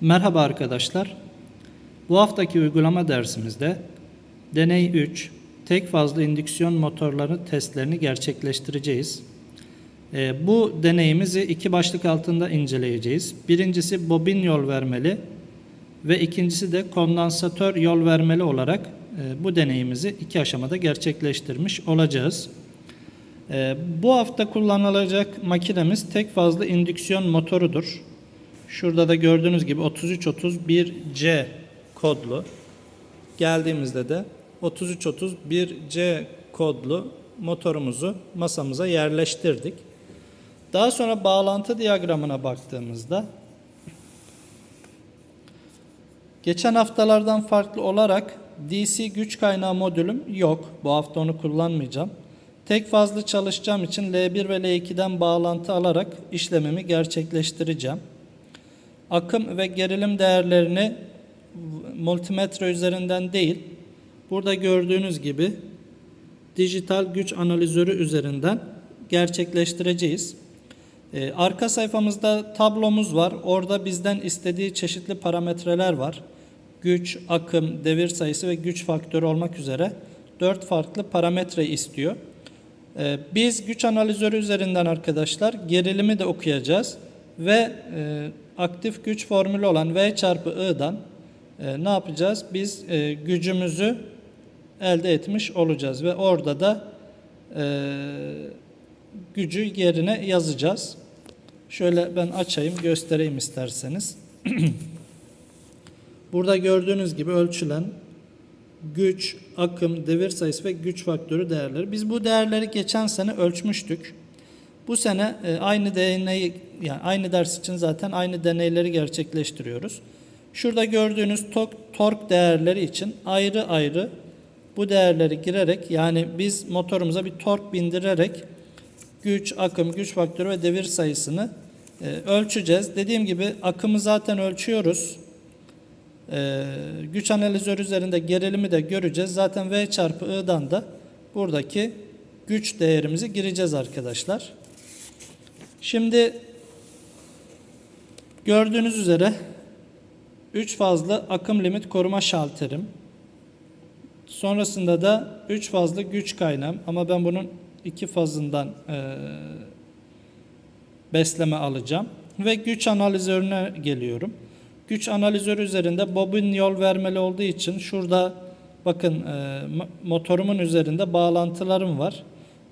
Merhaba arkadaşlar. Bu haftaki uygulama dersimizde deney 3 tek fazlı indüksiyon motorları testlerini gerçekleştireceğiz. Ee, bu deneyimizi iki başlık altında inceleyeceğiz. Birincisi bobin yol vermeli ve ikincisi de kondansatör yol vermeli olarak e, bu deneyimizi iki aşamada gerçekleştirmiş olacağız. Ee, bu hafta kullanılacak makinemiz tek fazlı indüksiyon motorudur. Şurada da gördüğünüz gibi 3331C kodlu. Geldiğimizde de 3331C kodlu motorumuzu masamıza yerleştirdik. Daha sonra bağlantı diyagramına baktığımızda geçen haftalardan farklı olarak DC güç kaynağı modülüm yok. Bu hafta onu kullanmayacağım. Tek fazlı çalışacağım için L1 ve L2'den bağlantı alarak işlemimi gerçekleştireceğim. Akım ve gerilim değerlerini multimetre üzerinden değil, burada gördüğünüz gibi dijital güç analizörü üzerinden gerçekleştireceğiz. Ee, arka sayfamızda tablomuz var. Orada bizden istediği çeşitli parametreler var. Güç, akım, devir sayısı ve güç faktörü olmak üzere 4 farklı parametre istiyor. Ee, biz güç analizörü üzerinden arkadaşlar gerilimi de okuyacağız ve e, aktif güç formülü olan V çarpı I'dan e, ne yapacağız? Biz e, gücümüzü elde etmiş olacağız ve orada da e, gücü yerine yazacağız. Şöyle ben açayım göstereyim isterseniz. Burada gördüğünüz gibi ölçülen güç, akım, devir sayısı ve güç faktörü değerleri. Biz bu değerleri geçen sene ölçmüştük. Bu sene e, aynı deneyi yani aynı ders için zaten aynı deneyleri gerçekleştiriyoruz. Şurada gördüğünüz tok, tork değerleri için ayrı ayrı bu değerleri girerek yani biz motorumuza bir tork bindirerek güç, akım, güç faktörü ve devir sayısını e, ölçeceğiz. Dediğim gibi akımı zaten ölçüyoruz. E, güç analizörü üzerinde gerilimi de göreceğiz. Zaten V çarpı I'dan da buradaki güç değerimizi gireceğiz arkadaşlar. Şimdi gördüğünüz üzere 3 fazlı akım limit koruma şalterim. Sonrasında da 3 fazlı güç kaynağım ama ben bunun iki fazından e, besleme alacağım. Ve güç analizörüne geliyorum. Güç analizörü üzerinde bobin yol vermeli olduğu için şurada bakın e, motorumun üzerinde bağlantılarım var.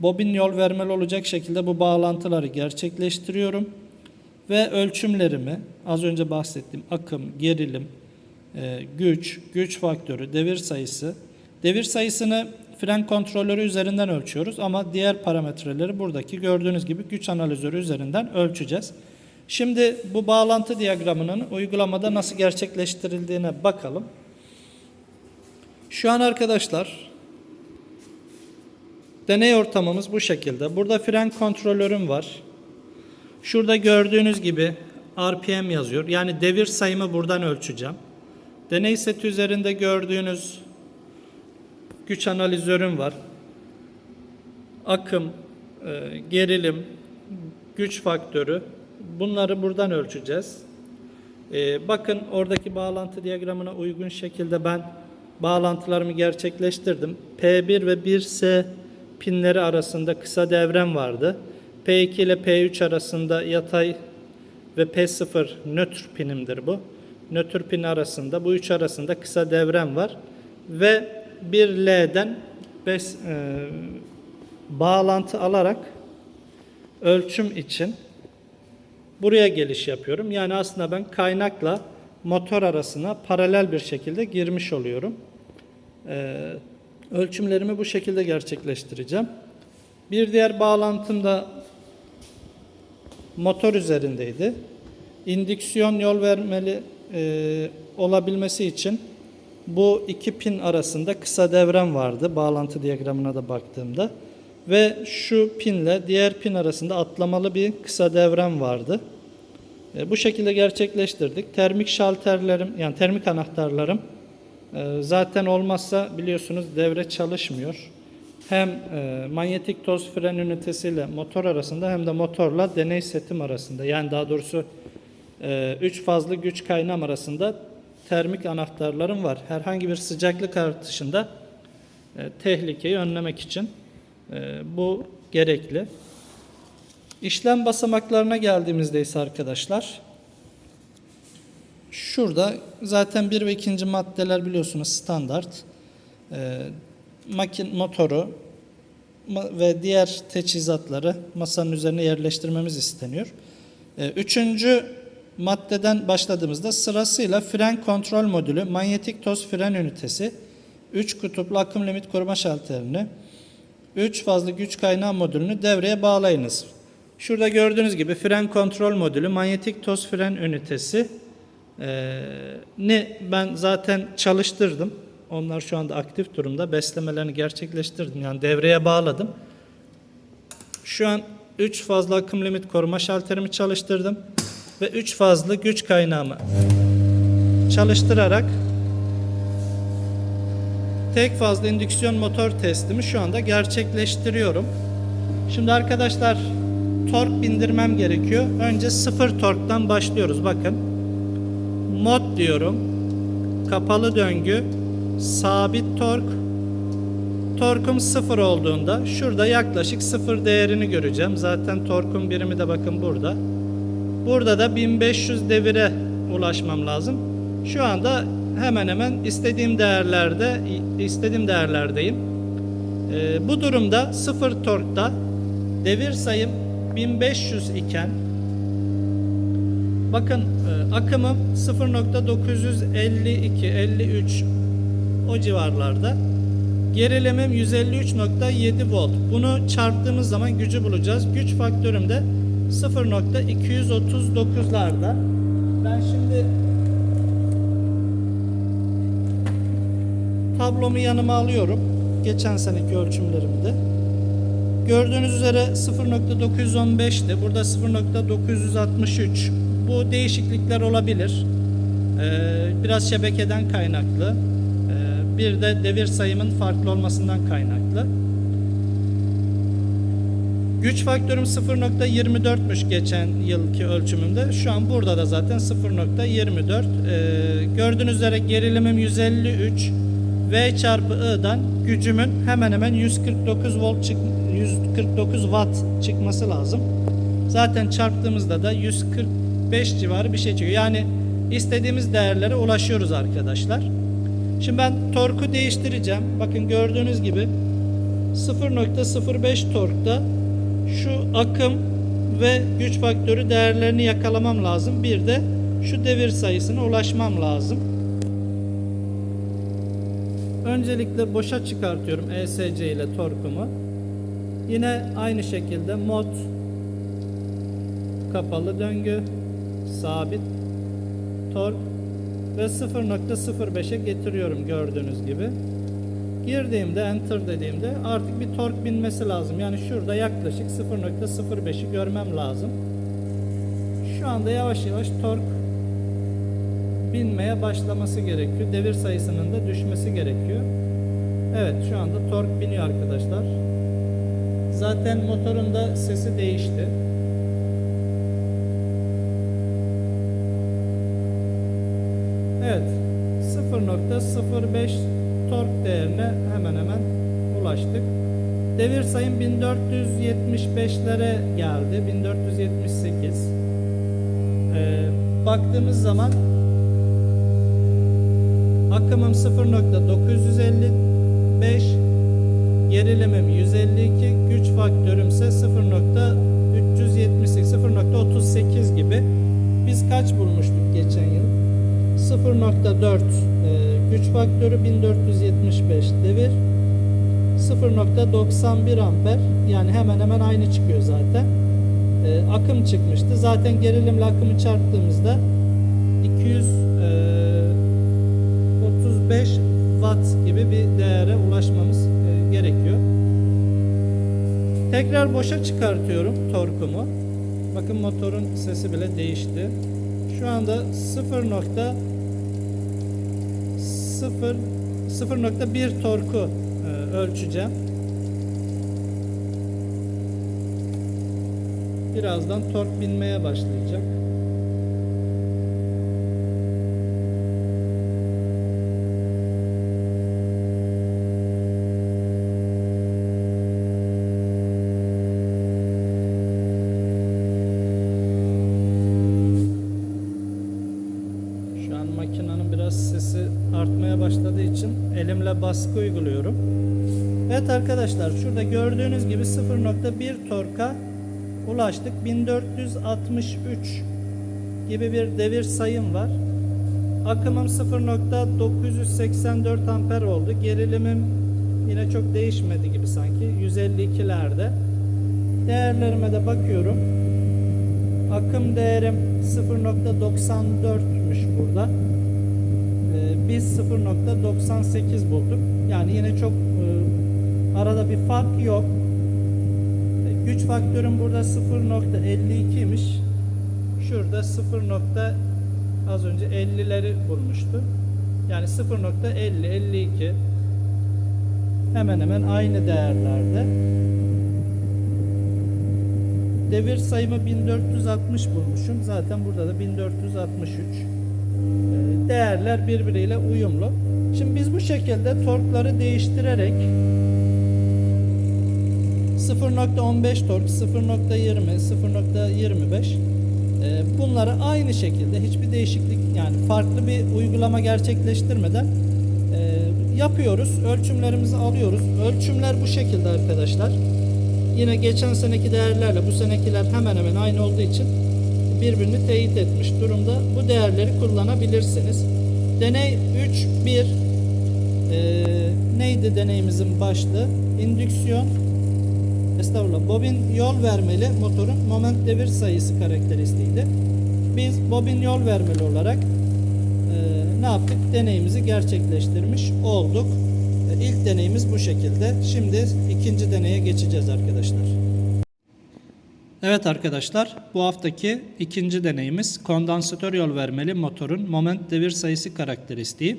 Bobin yol vermeli olacak şekilde bu bağlantıları gerçekleştiriyorum. Ve ölçümlerimi az önce bahsettiğim akım, gerilim, e, güç, güç faktörü, devir sayısı. Devir sayısını fren kontrolörü üzerinden ölçüyoruz ama diğer parametreleri buradaki gördüğünüz gibi güç analizörü üzerinden ölçeceğiz. Şimdi bu bağlantı diyagramının uygulamada nasıl gerçekleştirildiğine bakalım. Şu an arkadaşlar deney ortamımız bu şekilde. Burada fren kontrolörüm var. Şurada gördüğünüz gibi RPM yazıyor. Yani devir sayımı buradan ölçeceğim. Deney seti üzerinde gördüğünüz güç analizörüm var. Akım, e, gerilim, güç faktörü bunları buradan ölçeceğiz. E, bakın oradaki bağlantı diyagramına uygun şekilde ben bağlantılarımı gerçekleştirdim. P1 ve 1S pinleri arasında kısa devrem vardı. P2 ile P3 arasında yatay ve P0 nötr pinimdir bu. Nötr pin arasında bu üç arasında kısa devrem var ve bir L'den e, bağlantı alarak ölçüm için buraya geliş yapıyorum. Yani aslında ben kaynakla motor arasına paralel bir şekilde girmiş oluyorum. E, ölçümlerimi bu şekilde gerçekleştireceğim. Bir diğer bağlantım da motor üzerindeydi. İndüksiyon yol vermeli e, olabilmesi için bu iki pin arasında kısa devrem vardı bağlantı diyagramına da baktığımda ve şu pinle diğer pin arasında atlamalı bir kısa devrem vardı. E, bu şekilde gerçekleştirdik. Termik şalterlerim yani termik anahtarlarım zaten olmazsa biliyorsunuz devre çalışmıyor. Hem e, manyetik toz fren ünitesiyle motor arasında hem de motorla deney setim arasında yani daha doğrusu 3 fazlı güç kaynağım arasında termik anahtarlarım var. Herhangi bir sıcaklık artışında e, tehlikeyi önlemek için e, bu gerekli. İşlem basamaklarına geldiğimizde ise arkadaşlar şurada zaten bir ve ikinci maddeler biliyorsunuz standart. E, makin motoru ve diğer teçhizatları masanın üzerine yerleştirmemiz isteniyor. E, Üçüncü maddeden başladığımızda sırasıyla fren kontrol modülü, manyetik toz fren ünitesi, 3 kutuplu akım limit koruma şalterini, 3 fazla güç kaynağı modülünü devreye bağlayınız. Şurada gördüğünüz gibi fren kontrol modülü, manyetik toz fren ünitesi e, ni ben zaten çalıştırdım. Onlar şu anda aktif durumda. Beslemelerini gerçekleştirdim. Yani devreye bağladım. Şu an 3 fazla akım limit koruma şalterimi çalıştırdım ve 3 fazla güç kaynağımı çalıştırarak tek fazla indüksiyon motor testimi şu anda gerçekleştiriyorum. Şimdi arkadaşlar tork bindirmem gerekiyor. Önce sıfır torktan başlıyoruz. Bakın. Mod diyorum. Kapalı döngü. Sabit tork. Torkum sıfır olduğunda şurada yaklaşık sıfır değerini göreceğim. Zaten torkun birimi de bakın burada. Burada da 1500 devire ulaşmam lazım. Şu anda hemen hemen istediğim değerlerde istediğim değerlerdeyim. Ee, bu durumda sıfır torkta devir sayım 1500 iken bakın akımım 0.952 53 o civarlarda. Gerilimim 153.7 volt. Bunu çarptığımız zaman gücü bulacağız. Güç faktörüm de 0.239'larda. Ben şimdi tablomu yanıma alıyorum. Geçen seneki ölçümlerimde. Gördüğünüz üzere 0.915'ti. Burada 0.963. Bu değişiklikler olabilir. Ee, biraz şebekeden kaynaklı. Ee, bir de devir sayımın farklı olmasından kaynaklı. Güç faktörüm 0.24'müş geçen yılki ölçümümde. Şu an burada da zaten 0.24. Ee, gördüğünüz üzere gerilimim 153. V çarpı I'dan gücümün hemen hemen 149 volt çık 149 watt çıkması lazım. Zaten çarptığımızda da 145 civarı bir şey çıkıyor. Yani istediğimiz değerlere ulaşıyoruz arkadaşlar. Şimdi ben torku değiştireceğim. Bakın gördüğünüz gibi 0.05 torkta şu akım ve güç faktörü değerlerini yakalamam lazım. Bir de şu devir sayısına ulaşmam lazım. Öncelikle boşa çıkartıyorum ESC ile torkumu. Yine aynı şekilde mod kapalı döngü sabit tork ve 0.05'e getiriyorum gördüğünüz gibi. Girdiğimde enter dediğimde artık bir tork binmesi lazım. Yani şurada yaklaşık 0.05'i görmem lazım. Şu anda yavaş yavaş tork binmeye başlaması gerekiyor. Devir sayısının da düşmesi gerekiyor. Evet şu anda tork biniyor arkadaşlar. Zaten motorun da sesi değişti. Evet 0.05 tork değerine hemen hemen ulaştık. Devir sayım 1475'lere geldi. 1478. Ee, baktığımız zaman akımım 0.955 gerilimim 152 güç faktörüm ise 0.378 0.38 gibi biz kaç bulmuştuk 0.4 e, güç faktörü 1475 devir 0.91 amper yani hemen hemen aynı çıkıyor zaten e, akım çıkmıştı zaten gerilimle akımı çarptığımızda 235 watt gibi bir değere ulaşmamız e, gerekiyor. Tekrar boşa çıkartıyorum torkumu. Bakın motorun sesi bile değişti. Şu anda 0. 0 0.1 torku e, ölçeceğim. Birazdan tork binmeye başlayacak. Baskı uyguluyorum. Evet arkadaşlar şurada gördüğünüz gibi 0.1 torka ulaştık. 1463 gibi bir devir sayım var. Akımım 0.984 amper oldu. Gerilimim yine çok değişmedi gibi sanki. 152'lerde. Değerlerime de bakıyorum. Akım değerim 0.94'müş burada. Ee, biz 0.98 bulduk. Yani yine çok e, arada bir fark yok. E, Güç faktörüm burada 0.52'ymiş. Şurada 0. nokta az önce 50'leri bulmuştu. Yani 0.50 52 hemen hemen aynı değerlerde. Devir sayımı 1460 bulmuşum. Zaten burada da 1463. Ee, Değerler birbiriyle uyumlu. Şimdi biz bu şekilde torkları değiştirerek 0.15 tork, 0.20, 0.25 e, bunları aynı şekilde hiçbir değişiklik yani farklı bir uygulama gerçekleştirmeden e, yapıyoruz. Ölçümlerimizi alıyoruz. Ölçümler bu şekilde arkadaşlar. Yine geçen seneki değerlerle bu senekiler hemen hemen aynı olduğu için birbirini teyit etmiş durumda. Bu değerleri kullanabilirsiniz. Deney 3.1 e, neydi deneyimizin başlığı? İndüksiyon Estağfurullah. Bobin yol vermeli motorun moment devir sayısı karakteristiğiydi. Biz bobin yol vermeli olarak e, ne yaptık? Deneyimizi gerçekleştirmiş olduk. E, ilk deneyimiz bu şekilde. Şimdi ikinci deneye geçeceğiz arkadaşlar. Evet arkadaşlar, bu haftaki ikinci deneyimiz kondansatör yol vermeli motorun moment devir sayısı karakteristiği.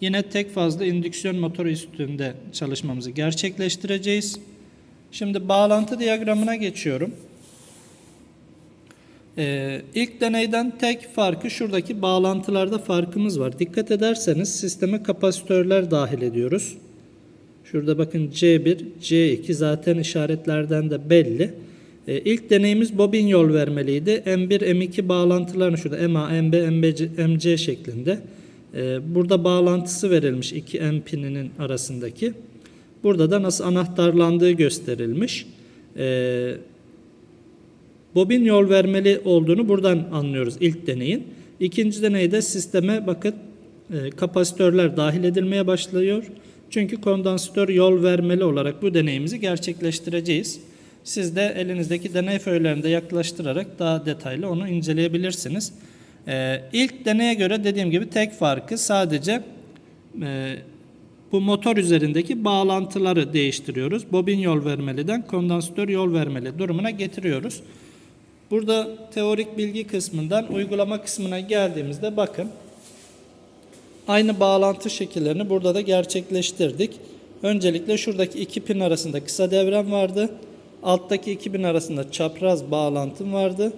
Yine tek fazla indüksiyon motoru üstünde çalışmamızı gerçekleştireceğiz. Şimdi bağlantı diyagramına geçiyorum. Ee, ilk deneyden tek farkı şuradaki bağlantılarda farkımız var. Dikkat ederseniz sisteme kapasitörler dahil ediyoruz. Şurada bakın C1, C2 zaten işaretlerden de belli. Ee, ilk deneyimiz bobin yol vermeliydi. M1, M2 bağlantılarını şurada MA, MB, MBC, MC şeklinde. Ee, burada bağlantısı verilmiş iki M pininin arasındaki. Burada da nasıl anahtarlandığı gösterilmiş. Ee, bobin yol vermeli olduğunu buradan anlıyoruz ilk deneyin. İkinci deneyde sisteme bakın e, kapasitörler dahil edilmeye başlıyor. Çünkü kondansatör yol vermeli olarak bu deneyimizi gerçekleştireceğiz. Siz de elinizdeki deney föylerinde yaklaştırarak daha detaylı onu inceleyebilirsiniz. Ee, ilk deneye göre dediğim gibi tek farkı sadece e, bu motor üzerindeki bağlantıları değiştiriyoruz. Bobin yol vermeliden kondansatör yol vermeli durumuna getiriyoruz. Burada teorik bilgi kısmından uygulama kısmına geldiğimizde bakın aynı bağlantı şekillerini burada da gerçekleştirdik. Öncelikle şuradaki iki pin arasında kısa devren vardı. Alttaki iki pin arasında çapraz bağlantım vardı.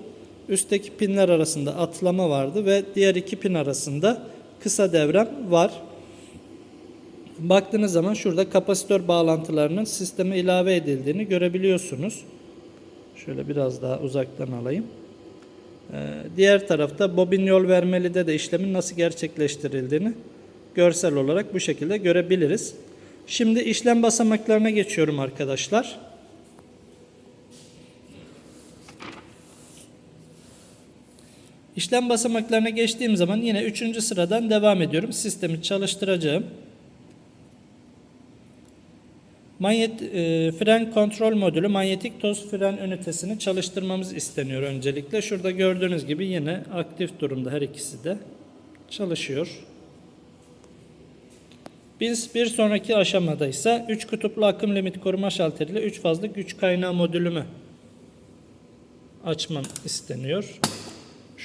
Üstteki pinler arasında atlama vardı ve diğer iki pin arasında kısa devren var. Baktığınız zaman şurada kapasitör bağlantılarının sisteme ilave edildiğini görebiliyorsunuz. Şöyle biraz daha uzaktan alayım. Ee, diğer tarafta bobin yol vermelide de işlemin nasıl gerçekleştirildiğini görsel olarak bu şekilde görebiliriz. Şimdi işlem basamaklarına geçiyorum arkadaşlar. İşlem basamaklarına geçtiğim zaman yine 3. sıradan devam ediyorum. Sistemi çalıştıracağım. Manyet, e, fren kontrol modülü manyetik toz fren ünitesini çalıştırmamız isteniyor öncelikle. Şurada gördüğünüz gibi yine aktif durumda her ikisi de çalışıyor. Biz bir sonraki aşamada ise 3 kutuplu akım limit koruma şalteriyle 3 fazla güç kaynağı modülümü açmam isteniyor.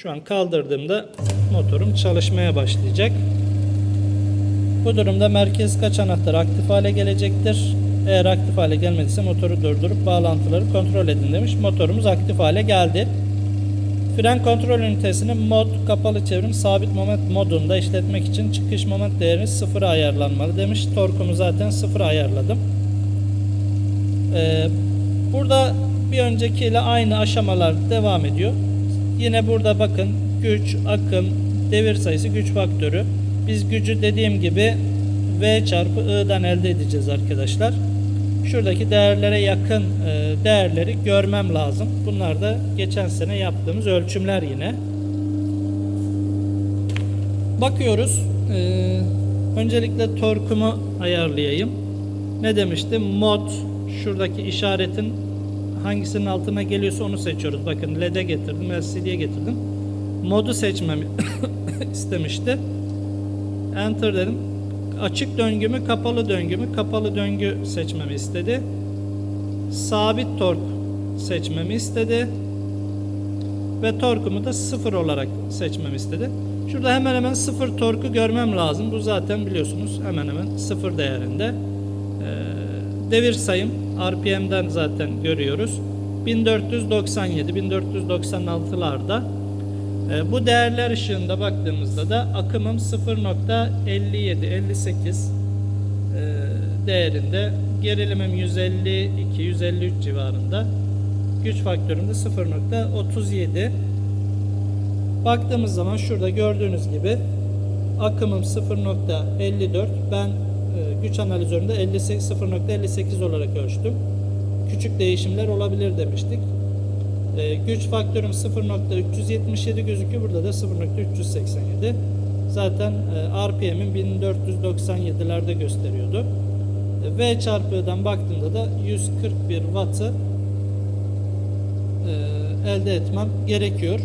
Şu an kaldırdığımda motorum çalışmaya başlayacak. Bu durumda merkez kaç anahtar aktif hale gelecektir. Eğer aktif hale gelmediyse motoru durdurup bağlantıları kontrol edin demiş. Motorumuz aktif hale geldi. Fren kontrol ünitesinin mod kapalı çevrim sabit moment modunda işletmek için çıkış moment değeriniz sıfıra ayarlanmalı demiş. Torkumu zaten sıfıra ayarladım. Ee, burada bir öncekiyle aynı aşamalar devam ediyor. Yine burada bakın güç, akım, devir sayısı, güç faktörü. Biz gücü dediğim gibi V çarpı I'dan elde edeceğiz arkadaşlar. Şuradaki değerlere yakın e, değerleri görmem lazım. Bunlar da geçen sene yaptığımız ölçümler yine. Bakıyoruz. Ee, öncelikle torkumu ayarlayayım. Ne demiştim? Mod şuradaki işaretin hangisinin altına geliyorsa onu seçiyoruz. Bakın LED'e getirdim, LCD'ye getirdim. Modu seçmemi istemişti. Enter dedim. Açık döngü mü, kapalı döngü mü? Kapalı döngü seçmemi istedi. Sabit tork seçmemi istedi ve torkumu da sıfır olarak seçmemi istedi. Şurada hemen hemen sıfır torku görmem lazım. Bu zaten biliyorsunuz hemen hemen sıfır değerinde. Devir sayım RPM'den zaten görüyoruz. 1497, 1496'larda. Ee, bu değerler ışığında baktığımızda da akımım 0.57, 58 ee, değerinde. Gerilimim 152, 153 civarında. Güç faktörüm de 0.37. Baktığımız zaman şurada gördüğünüz gibi akımım 0.54. Ben e, güç analizöründe 58 0.58 olarak ölçtüm. Küçük değişimler olabilir demiştik. E, güç faktörüm 0.377 gözüküyor. Burada da 0.387. Zaten e, RPM'im 1497'lerde gösteriyordu. E, V çarpıdan baktığımda da 141 wattı e, elde etmem gerekiyor.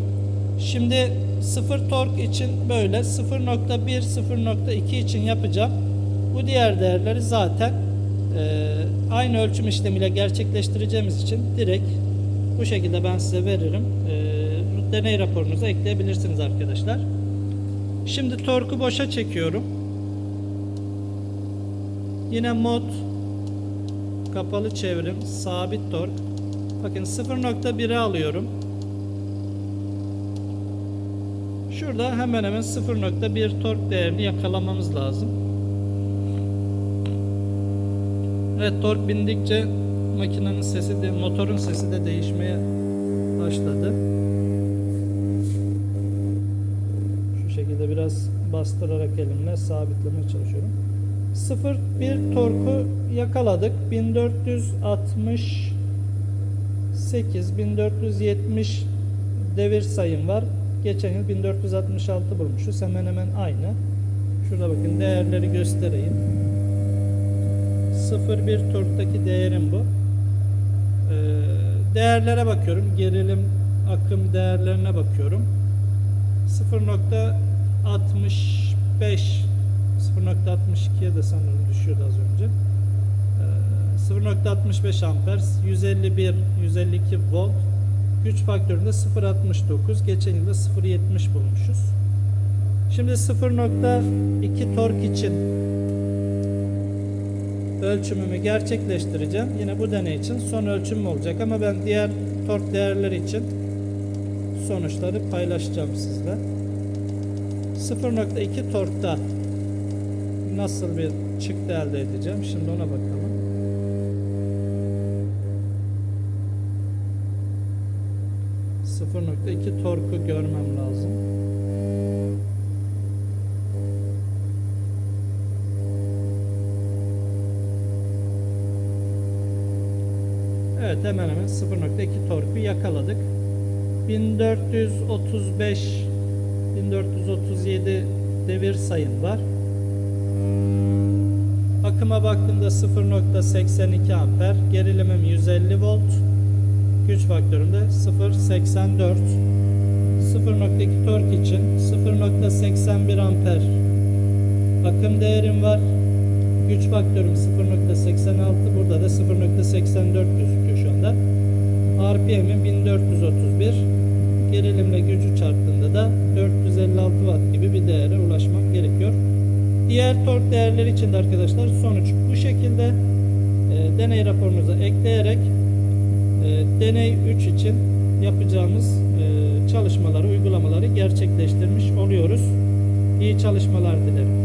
Şimdi sıfır tork için böyle 0.1 0.2 için yapacağım. Bu diğer değerleri zaten e, aynı ölçüm işlemiyle gerçekleştireceğimiz için direkt bu şekilde ben size veririm. E, deney raporunuza ekleyebilirsiniz arkadaşlar. Şimdi torku boşa çekiyorum. Yine mod kapalı çevrim sabit tork. Bakın 0.1'e alıyorum. Şurada hemen hemen 0.1 tork değerini yakalamamız lazım. Evet tork bindikçe makinenin sesi de motorun sesi de değişmeye başladı. Şu şekilde biraz bastırarak elimle sabitlemeye çalışıyorum. 0.1 torku yakaladık. 1460 8 1470 devir sayım var. Geçen yıl 1466 bulmuşuz. Hemen hemen aynı. Şurada bakın değerleri göstereyim. 0.1 torktaki değerim bu. Ee, değerlere bakıyorum. Gerilim akım değerlerine bakıyorum. 0.65 0.62'ye de sanırım düşüyordu az önce. Ee, 0.65 amper, 151, 152 volt. Güç faktöründe 0.69, geçen yılda 0.70 bulmuşuz. Şimdi 0.2 tork için ölçümümü gerçekleştireceğim. Yine bu deney için son ölçüm olacak ama ben diğer tork değerleri için sonuçları paylaşacağım sizle. 0.2 torkta nasıl bir çıktı elde edeceğim? Şimdi ona bakalım. ...0.2 torku görmem lazım. Evet hemen hemen 0.2 torku yakaladık. 1435 1437 devir sayım var. Akıma baktığımda 0.82 amper, gerilimim 150 volt, güç faktörüm de 0.84. 0.2 tork için 0.81 amper akım değerim var. Güç faktörüm 0.86, burada da 0.84 gözüküyor şu anda. RPM'im 1431. Gerilimle gücü çarptığında da 456 watt gibi bir değere ulaşmam gerekiyor. Diğer tork değerleri için de arkadaşlar sonuç bu şekilde e, deney raporunuza ekleyerek e, deney 3 için yapacağımız e, çalışmaları, uygulamaları gerçekleştirmiş oluyoruz. İyi çalışmalar dilerim.